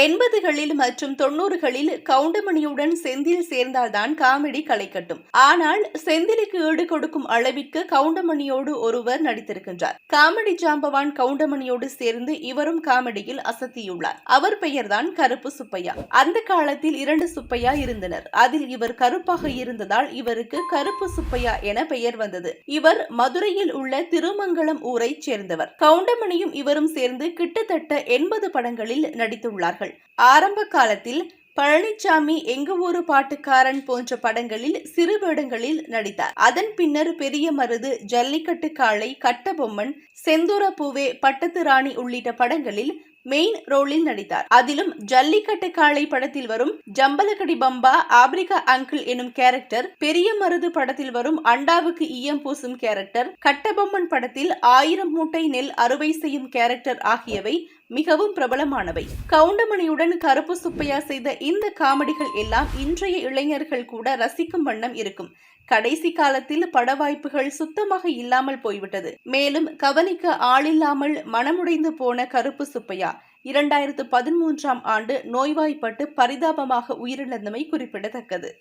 எண்பதுகளில் மற்றும் தொண்ணூறுகளில் கவுண்டமணியுடன் செந்தில் சேர்ந்தால்தான் காமெடி களைக்கட்டும் ஆனால் செந்திலுக்கு ஈடு கொடுக்கும் அளவிற்கு கவுண்டமணியோடு ஒருவர் நடித்திருக்கின்றார். காமெடி ஜாம்பவான் கவுண்டமணியோடு சேர்ந்து இவரும் காமெடியில் அசத்தியுள்ளார். அவர் பெயர்தான் கருப்பு சுப்பையா. அந்த காலத்தில் இரண்டு சுப்பையா இருந்தனர். அதில் இவர் கருப்பாக இருந்ததால் இவருக்கு கருப்பு சுப்பையா என பெயர் வந்தது. இவர் மதுரையில் உள்ள திருமங்கலம் ஊரைச் சேர்ந்தவர். கவுண்டமணியும் இவரும் சேர்ந்து கிட்டத்தட்ட எண்பது படங்களில் நடித்துள்ளார்கள். ஆரம்ப காலத்தில் பழனிசாமி எங்க ஊரு பாட்டுக்காரன் போன்ற படங்களில் சிறு வேடங்களில் நடித்தார். அதன் பின்னர் பெரிய மருது ஜல்லிக்கட்டு காளை கட்டபொம்மன் செந்தூர பூவே பட்டத்து ராணி உள்ளிட்ட படங்களில் மெயின் ரோலில் நடித்தார். அதிலும் ஜல்லிக்கட்டு காளை படத்தில் வரும் ஜம்பலக்கடி பம்பா ஆப்பிரிக்கா அங்கிள் எனும் கேரக்டர் பெரிய மருது படத்தில் வரும் அண்டாவுக்கு ஈயம் பூசும் கேரக்டர் கட்டபொம்மன் படத்தில் ஆயிரம் மூட்டை நெல் அறுவை செய்யும் கேரக்டர் ஆகியவை மிகவும் பிரபலமானவை. கவுண்டமணியுடன் கருப்பு சுப்பையா செய்த இந்த காமெடிகள் எல்லாம் இன்றைய இளைஞர்கள் கூட ரசிக்கும் வண்ணம் இருக்கும். கடைசி காலத்தில் பட வாய்ப்புகள் சுத்தமாக இல்லாமல் போய்விட்டது. மேலும் கவனிக்க ஆளில்லாமல் மனமுடைந்து போன கருப்பு சுப்பையா இரண்டாயிரத்து பதிமூன்றாம் ஆண்டு நோய்வாய்ப்பட்டு பரிதாபமாக உயிரிழந்தமை குறிப்பிடத்தக்கது.